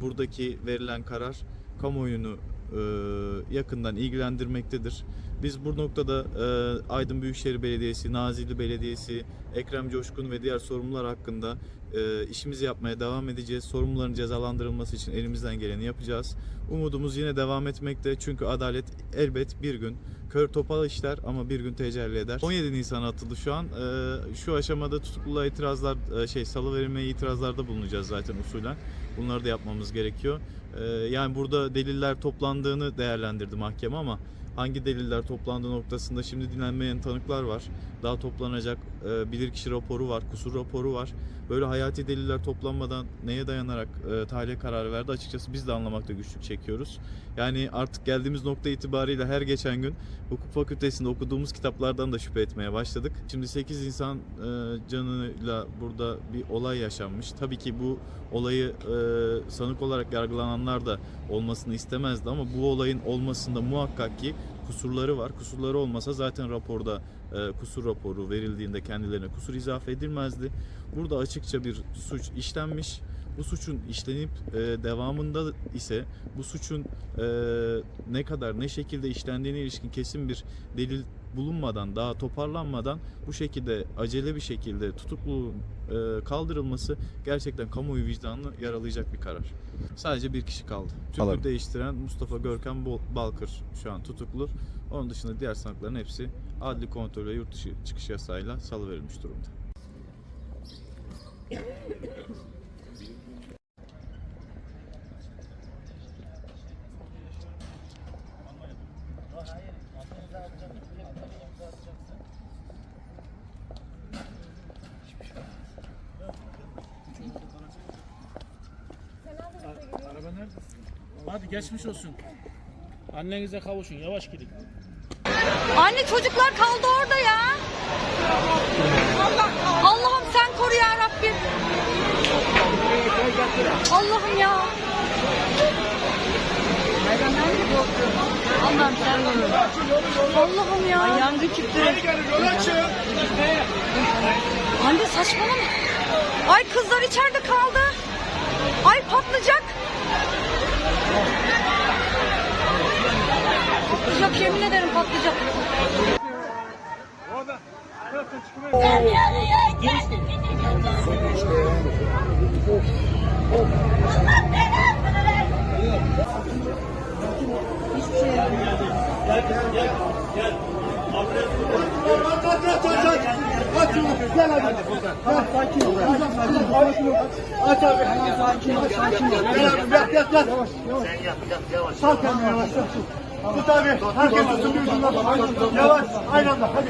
buradaki verilen karar kamuoyunu e, yakından ilgilendirmektedir. Biz bu noktada e, Aydın Büyükşehir Belediyesi, Nazilli Belediyesi, Ekrem Coşkun ve diğer sorumlular hakkında e, işimizi yapmaya devam edeceğiz. Sorumluların cezalandırılması için elimizden geleni yapacağız. Umudumuz yine devam etmekte çünkü adalet elbet bir gün kör topal işler ama bir gün tecelli eder. 17 Nisan atıldı şu an. E, şu aşamada tutukluluğa itirazlar, e, şey salı verilmeye itirazlarda bulunacağız zaten usulen. Bunları da yapmamız gerekiyor. E, yani burada deliller toplandığını değerlendirdi mahkeme ama hangi deliller toplandığı noktasında şimdi dinlenmeyen tanıklar var. Daha toplanacak e, bilirkişi raporu var, kusur raporu var. Böyle hayati deliller toplanmadan neye dayanarak e, tahliye kararı verdi açıkçası biz de anlamakta güçlük çekiyoruz. Yani artık geldiğimiz nokta itibariyle her geçen gün hukuk fakültesinde okuduğumuz kitaplardan da şüphe etmeye başladık. Şimdi 8 insan e, canıyla burada bir olay yaşanmış. Tabii ki bu olayı e, sanık olarak yargılananlar da olmasını istemezdi ama bu olayın olmasında muhakkak ki kusurları var. Kusurları olmasa zaten raporda e, kusur raporu verildiğinde kendilerine kusur izafe edilmezdi. Burada açıkça bir suç işlenmiş. Bu suçun işlenip e, devamında ise bu suçun e, ne kadar ne şekilde işlendiğine ilişkin kesin bir delil bulunmadan daha toparlanmadan bu şekilde acele bir şekilde tutukluluğun e, kaldırılması gerçekten kamuoyu vicdanını yaralayacak bir karar. Sadece bir kişi kaldı. Tümür değiştiren Mustafa Görkem Balkır şu an tutuklu. Onun dışında diğer sanıkların hepsi adli kontrol ve yurt dışı çıkış yasağıyla salıverilmiş durumda. Hadi geçmiş olsun. Annenize kavuşun. Yavaş gidin. Anne çocuklar kaldı orada ya. Allah'ım sen koru ya Rabbim. Allah'ım ya. Allah'ım sen koru. Allah'ım ya. Yangın çıktı. Anne saçmalama. Ay kızlar içeride kaldı. Yemin ederim patlayacak. Aç abi. Sakin ol, sakin ol. Gel abi, gel, gel, gel. Sal kendini yavaş, yavaş. Tut abi, herkes tutsun bir ucundan. Yavaş, aynı anda, hadi.